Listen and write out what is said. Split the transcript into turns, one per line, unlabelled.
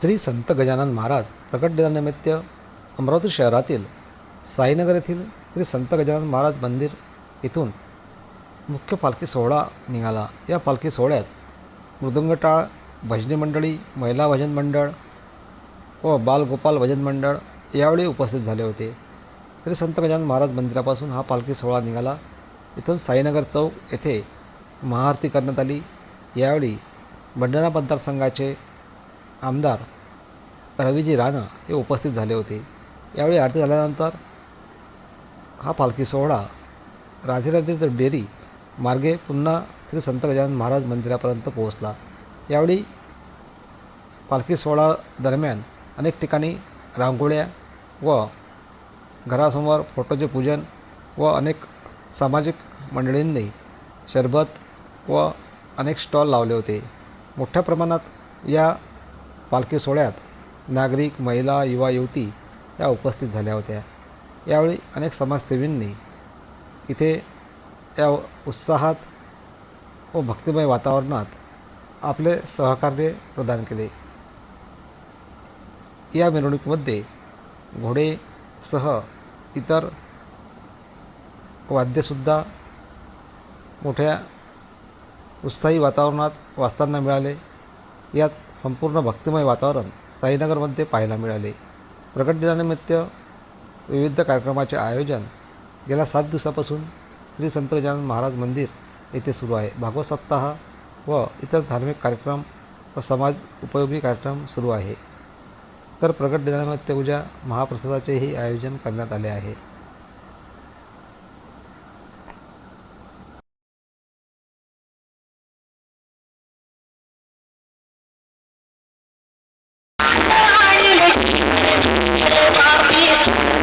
श्री संत गजानन महाराज प्रकट दिनानिमित्त अमरावती शहरातील साईनगर येथील श्री संत गजानन महाराज मंदिर इथून मुख्य पालखी सोहळा निघाला. या पालखी सोहळ्यात मृदंगटाळ भजनी मंडळी महिला भजन मंडळ व बालगोपाल भजन मंडळ यावेळी उपस्थित झाले होते. श्री संत गजानन महाराज मंदिरापासून हा पालखी सोहळा निघाला. इथून साईनगर चौक येथे महाआरती करण्यात आली. यावेळी भंडारा मतदारसंघाचे आमदार रवीजी राणा हे उपस्थित झाले होते. यावेळी आरती झाल्यानंतर हा पालखी सोहळा राधेराधे ते डेरी मार्गे पुन्हा श्री संत गजानन महाराज मंदिरापर्यंत पोहोचला. यावेळी पालखी सोहळा दरम्यान अनेक ठिकाणी रांगोळ्या व घरासमोर फोटोचे पूजन व अनेक सामाजिक मंडळींनी शरबत व अनेक स्टॉल लावले होते. मोठ्या प्रमाणात या पालखी सोहळ्यात नागरिक महिला युवा युवती या उपस्थित झाल्या होत्या. यावेळी अनेक समाजसेवींनी इथे या उत्साहात व भक्तिमय वातावरणात आपले सहकार्य प्रदान केले. या मिरवणुकीमध्ये घोडेसह इतर वाद्यसुद्धा मोठ्या उत्साही वातावरणात वाचताना मिळाले. यात संपूर्ण भक्तिमय वातावरण साईनगरमध्ये पाहायला मिळाले. प्रकट दिनानिमित्त विविध कार्यक्रमाचे आयोजन गेल्या सात दिवसापासून श्री संत गजानन महाराज मंदिर येथे सुरू आहे. भागवत सप्ताह व इतर धार्मिक कार्यक्रम व समाज उपयोगी कार्यक्रम सुरू आहे. तर प्रकट दिनानिमित्त उद्या महाप्रसादाचेही आयोजन करण्यात आले आहे.
Bobby's.